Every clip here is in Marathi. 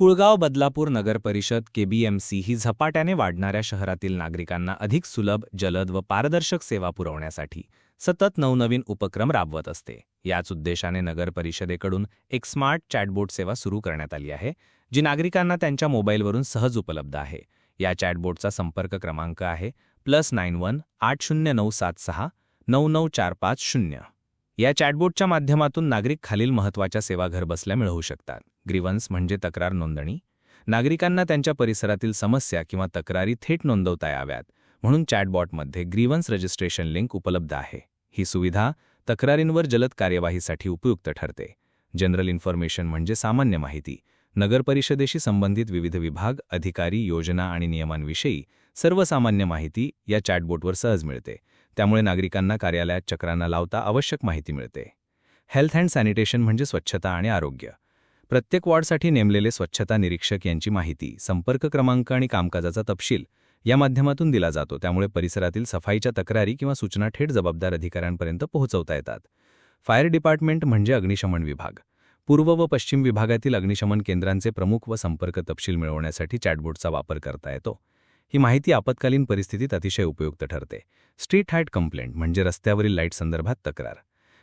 कुळगाव बदलापूर नगर परिषद केबीएमसी ही झपाट्याने वाढणाऱ्या शहरातील नागरिकांना अधिक सुलभ जलद व पारदर्शक सेवा पुरवण्यासाठी सतत नवनवीन उपक्रम राबवत असते. याच उद्देशाने नगर परिषदेकडून एक स्मार्ट चॅटबोट सेवा सुरू करण्यात आली आहे जी नागरिकांना त्यांच्या मोबाईलवरून सहज उपलब्ध आहे. या चॅटबोटचा संपर्क क्रमांक आहे प्लस नाईन वन आठ शून्य नऊ सात सहा नऊ नऊ चार पाच शून्य. या चॅटबोटच्या माध्यमातून नागरिक खालील महत्त्वाच्या सेवा घरबसल्या मिळवू शकतात. ग्रीवन्स म्हणजे तक्रार नोंदणी नागरिकांना त्यांच्या परिसरातील समस्या किंवा तक्रारी थेट नोंदवता याव्यात म्हणून चॅटबॉटमध्ये ग्रीवन्स रजिस्ट्रेशन लिंक उपलब्ध आहे. ही सुविधा तक्रारींवर जलद कार्यवाहीसाठी उपयुक्त ठरते. जनरल इन्फॉर्मेशन म्हणजे सामान्य माहिती. नगर परिषदेशी संबंधित विविध विभाग अधिकारी योजना आणि नियमांविषयी सर्वसामान्य माहिती या चॅटबोटवर सहज मिळते. त्यामुळे नागरिकांना कार्यालयात चक्रांना लावता आवश्यक माहिती मिळते. हेल्थ अँड सॅनिटेशन म्हणजे स्वच्छता आणि आरोग्य. प्रत्येक वॉर्डसाठी नेमलेले स्वच्छता निरीक्षक यांची माहिती संपर्क क्रमांक आणि कामकाजाचा तपशील या माध्यमातून दिला जातो. त्यामुळे परिसरातील सफाईच्या तक्रारी किंवा सूचना थेट जबाबदार अधिकाऱ्यांपर्यंत पोहोचवता येतात. फायर डिपार्टमेंट म्हणजे अग्निशमन विभाग. पूर्व व पश्चिम विभागातील अग्निशमन केंद्रांचे प्रमुख व संपर्क तपशील मिळवण्यासाठी चॅटबोर्डचा वापर करता येतो. ही माहिती आपत्कालीन परिस्थितीत अतिशय उपयुक्त ठरते. स्ट्रीट हाईट कंप्लेंट म्हणजे रस्त्यावरील लाइट संदर्भात तक्रार.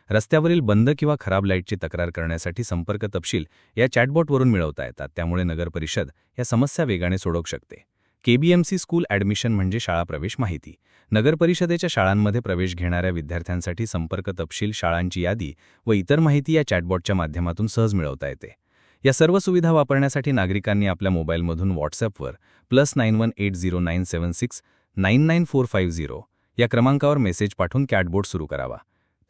रस्त्यावरील बंद किंवा खराब लाईटची तक्रार करण्यासाठी संपर्क तपशील या चॅटबॉटवरून मिळवता येतात. त्यामुळे नगरपरिषद या समस्या वेगाने सोडवू शकते. केबीएमसी स्कूल ॲडमिशन म्हणजे शाळा प्रवेश माहिती. नगरपरिषदेच्या शाळांमध्ये प्रवेश घेणाऱ्या विद्यार्थ्यांसाठी संपर्क तपशील शाळांची यादी व इतर माहिती या चॅटबॉटच्या माध्यमातून सहज मिळवता येते. या सर्व सुविधा वापरण्यासाठी नागरिकांनी आपल्या मोबाईलमधून व्हॉट्सअपवर plus nine one eight zero nine seven six nine nine four five zero या क्रमांकावर मेसेज पाठवून कॅटबोट सुरू करावा.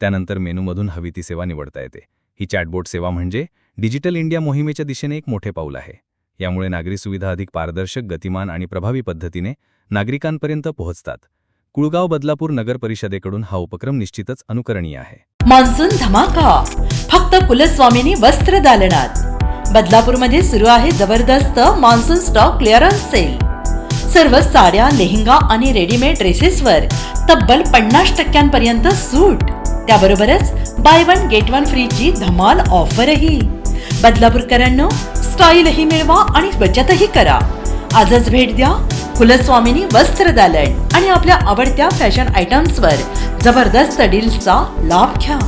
त्यानंतर मेनूमधून हवी ती सेवा निवडता येते. ही चॅटबोट सेवा म्हणजे डिजिटल इंडिया मोहिमेच्या दिशेने एक मोठे पाऊल आहे. यामुळे नागरी सुविधा अधिक पारदर्शक गतिमान आणि प्रभावी पद्धतीने नागरिकांपर्यंत पोहोचतात. कुळगाव बदलापूर नगर परिषदेकडून हा उपक्रम निश्चितच अनुकरणीय आहे. मान्सून धमाका! फक्त कुलस्वामिनी वस्त्र दालनात. बदलापूरमध्ये सुरू आहे जबरदस्त मान्सून स्टॉक क्लिअरन्स सेल. सर्व साड्या लेहंगा आणि रेडीमेड ड्रेसेसवर तब्बल पन्नास टक्क्यांपर्यंत सूट. त्याबरोबरच बाय वन गेट वन फ्रीची धमाल ऑफरही बदलापूरकरांनो स्टाईलही मिळवा आणि बचतही करा. आजच भेट द्या कुलस्वामिनी वस्त्र दालन आणि आपल्या आवडत्या फॅशन आयटम्सवर जबरदस्त डील्सचा लाभ घ्या.